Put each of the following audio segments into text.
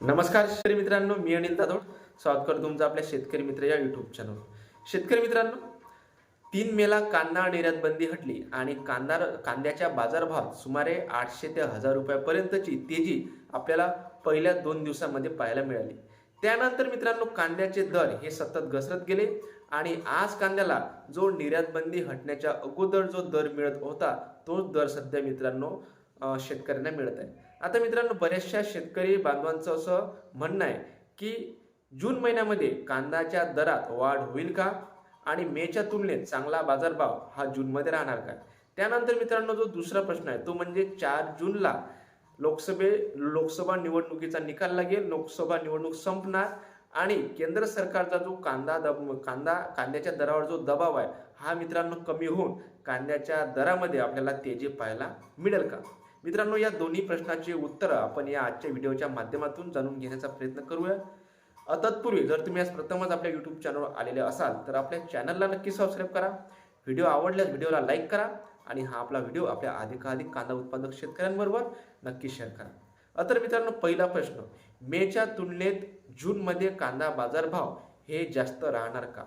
नमस्कार शेतकरी मित्रांनो मी अनिल जाधव स्वागत करतो तुमचं आपल्या शेतकरी मित्र या युट्यूब चॅनल शेतकरी मित्रांनो तीन मेला कांदा निर्यात बंदी हटली आणि कांदा कांद्याच्या बाजारभावात सुमारे आठशे ते हजार रुपयापर्यंतची तेजी आपल्याला पहिल्या दोन दिवसामध्ये पाहायला मिळाली. त्यानंतर मित्रांनो कांद्याचे दर हे सतत घसरत गेले आणि आज कांद्याला जो निर्यात बंदी हटण्याच्या अगोदर जो दर मिळत होता तो दर सध्या मित्रांनो शेतकऱ्यांना मिळत आहे. आता मित्रांनो बऱ्याचशा शेतकरी बांधवांचं असं म्हणणं आहे की जून महिन्यामध्ये कांद्याच्या दरात वाढ होईल का? आणि मेच्या तुलनेत चांगला बाजारभाव हा जूनमध्ये राहणार का? त्यानंतर मित्रांनो जो दुसरा प्रश्न आहे तो म्हणजे चार जूनला लोकसभे लोकसभा निवडणुकीचा निकाल लागेल लोकसभा निवडणूक संपणार आणि केंद्र सरकारचा जो कांदा दब कांदा कांद्याच्या दरावर जो दबाव आहे हा मित्रांनो कमी होऊन कांद्याच्या दरामध्ये आपल्याला तेजी पाहायला मिळेल का? मित्रांनो या दोन्ही प्रश्नाचे उत्तरं आपण या आजच्या व्हिडिओच्या माध्यमातून जाणून घेण्याचा प्रयत्न करूया. तत्पूर्वी जर तुम्ही आज प्रथमच आपल्या यूट्यूब चॅनलवर आलेले असाल तर आपल्या चॅनलला नक्की सबस्क्राईब करा. व्हिडिओ आवडल्यास व्हिडिओला लाईक करा आणि हा आपला व्हिडिओ आपल्या अधिकाधिक कांदा उत्पादक शेतकऱ्यांबरोबर नक्की शेअर करा. अतर तर मित्रांनो पहिला प्रश्न मेच्या तुलनेत जूनमध्ये कांदा बाजारभाव हे जास्त राहणार का?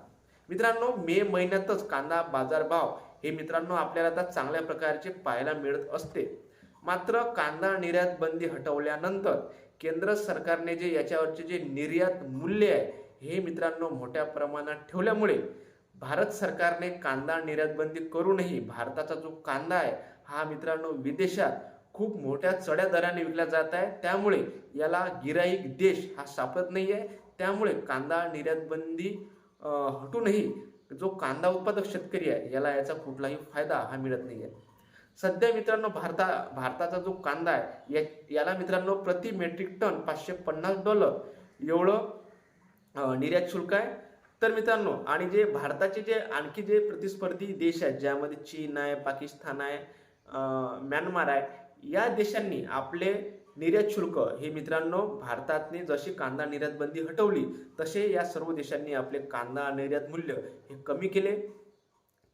मित्रांनो मे महिन्यातच कांदा बाजारभाव हे मित्रांनो आपल्याला आता चांगल्या प्रकारचे पाहायला मिळत असते. मात्र कांदा निर्यात बंदी हटवल्यानंतर केंद्र सरकारने जे याच्यावरचे जे निर्यात मूल्य आहे हे मित्रांनो मोठ्या प्रमाणात ठेवल्यामुळे भारत सरकारने कांदा निर्यात बंदी करूनही भारताचा जो कांदा आहे हा मित्रांनो विदेशात खूप मोठ्या चढ्या दराने विकला जात आहे. त्यामुळे याला गिराईक देश हा सापडत नाही आहे त्यामुळे कांदा निर्यात बंदी हटूनही जो कांदा उत्पादक शेतकरी आहे याला याचा कुठलाही फायदा हा मिळत नाही आहे सध्या मित्रांनो भारता भारताचा जो कांदा आहे या याला मित्रांनो प्रति मेट्रिक टन पाचशे पन्नास डॉलर. एवढं निर्यात शुल्क आहे. तर मित्रांनो आणि जे भारताचे जे आणखी जे प्रतिस्पर्धी देश आहेत ज्यामध्ये चीन आहे पाकिस्तान आहे म्यानमार आहे या देशांनी आपले निर्यात शुल्क हे मित्रांनो भारतातने जशी कांदा निर्यात बंदी हटवली तसे या सर्व देशांनी आपले कांदा निर्यात मूल्य हे कमी केले.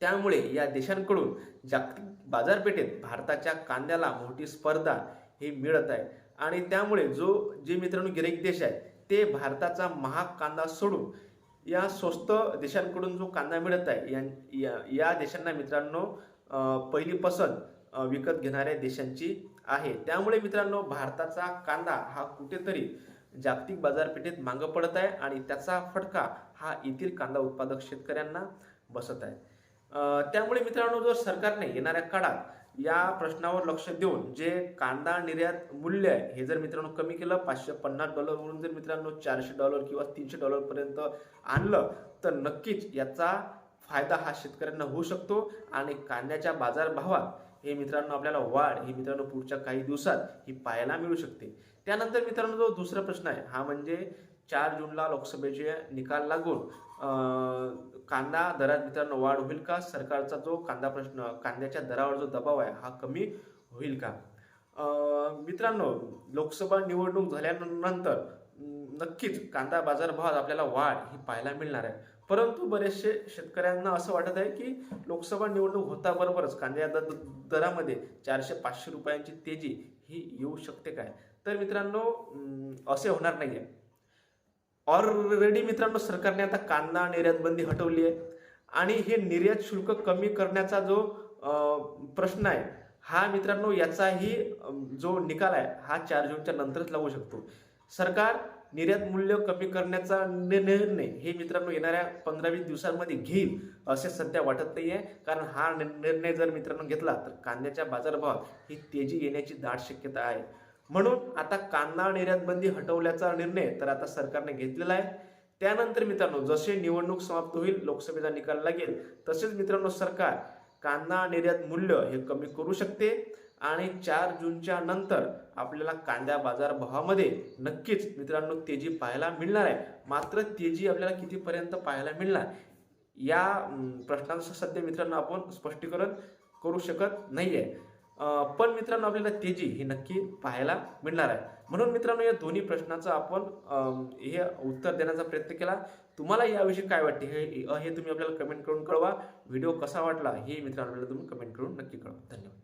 त्यामुळे या देशांकडून जागतिक बाजारपेठेत भारताच्या कांद्याला मोठी स्पर्धा ही मिळत आहे. आणि त्यामुळे जो जे मित्रांनो गिरेक देश आहे ते भारताचा महाग कांदा सोडून या स्वस्त देशांकडून जो कांदा मिळत आहे या- या या देशांना मित्रांनो पहिली पसंत विकत घेणाऱ्या देशांची आहे. त्यामुळे मित्रांनो भारताचा कांदा हा कुठेतरी जागतिक बाजारपेठेत मागं पडत आहे आणि त्याचा फटका हा येथील कांदा उत्पादक शेतकऱ्यांना बसत आहे. त्यामुळे मित्रांनो जर सरकारने येणाऱ्या काळात या प्रश्नावर लक्ष देऊन जे कांदा निर्यात मूल्य आहे हे जर मित्रांनो कमी केलं पाचशे पन्नास डॉलरवरून जर मित्रांनो चारशे डॉलर किंवा तीनशे डॉलरपर्यंत आणलं तर नक्कीच याचा फायदा हा शेतकऱ्यांना होऊ शकतो आणि कांद्याच्या बाजारभावात हे मित्रांनो आपल्याला वाढ ही मित्रांनो पुढच्या काही दिवसात ही पाहायला मिळू शकते. त्यानंतर मित्रांनो जो दुसरा प्रश्न आहे हा म्हणजे चार जूनला लोकसभेचे निकाल लागून कांदा दरात मित्रांनो वाढ होईल का? सरकारचा जो कांदा प्रश्न कांद्याच्या दरावर जो दबाव आहे हा कमी होईल का? मित्रांनो लोकसभा निवडणूक झाल्यानंतर नक्कीच कांदा बाजारभावात आपल्याला वाढ ही पाहायला मिळणार आहे. परंतु बरेचसे शेतकऱ्यांना असं वाटत आहे की लोकसभा निवडणूक होता बरोबरच कांद्या द- दरामध्ये चारशे पाचशे रुपयांची तेजी ही येऊ शकते काय? तर मित्रांनो असे होणार नाही आहे ऑलरेडी मित्रांनो सरकारने आता कांदा निर्यात बंदी हटवली आहे. आणि हे निर्यात शुल्क कमी करण्याचा जो प्रश्न आहे हा मित्रांनो याचाही जो निकाल आहे हा चार जूनच्या नंतरच लागू शकतो. सरकार निर्यात मूल्य कमी करण्याचा निर्णय हे मित्रांनो येणाऱ्या पंधरा वीस दिवसांमध्ये घेईल असे सध्या वाटत नाही आहे कारण हा निर्णय जर मित्रांनो घेतला तर कांद्याच्या बाजारभावात ही तेजी येण्याची दाट शक्यता आहे. म्हणून आता कांदा निर्यात बंदी हटवल्याचा निर्णय तर आता सरकारने घेतलेला आहे. त्यानंतर मित्रांनो जसे निवडणूक समाप्त होईल लोकसभेचा निकाल लागेल तसेच मित्रांनो सरकार कांदा निर्यात मूल्य हे कमी करू शकते आणि चार जूनच्या नंतर आपल्याला कांद्या बाजार भावामध्ये नक्कीच मित्रांनो तेजी पाहायला मिळणार आहे. मात्र तेजी आपल्याला कितीपर्यंत पाहायला मिळणार? या प्रश्नाचं सध्या मित्रांनो आपण स्पष्टीकरण करू शकत नाही आहे पण मित्रांनो आपल्याला तेजी ही नक्की पाहायला मिळणार आहे. म्हणून मित्रांनो या दोन्ही प्रश्नाचं आपण हे उत्तर देण्याचा प्रयत्न केला. तुम्हाला याविषयी काय वाटते? हे हे तुम्ही आपल्याला कमेंट करून कळवा. व्हिडिओ कसा वाटला? हे मित्रांनो आपल्याला तुम्ही कमेंट करून नक्की कळवा. धन्यवाद.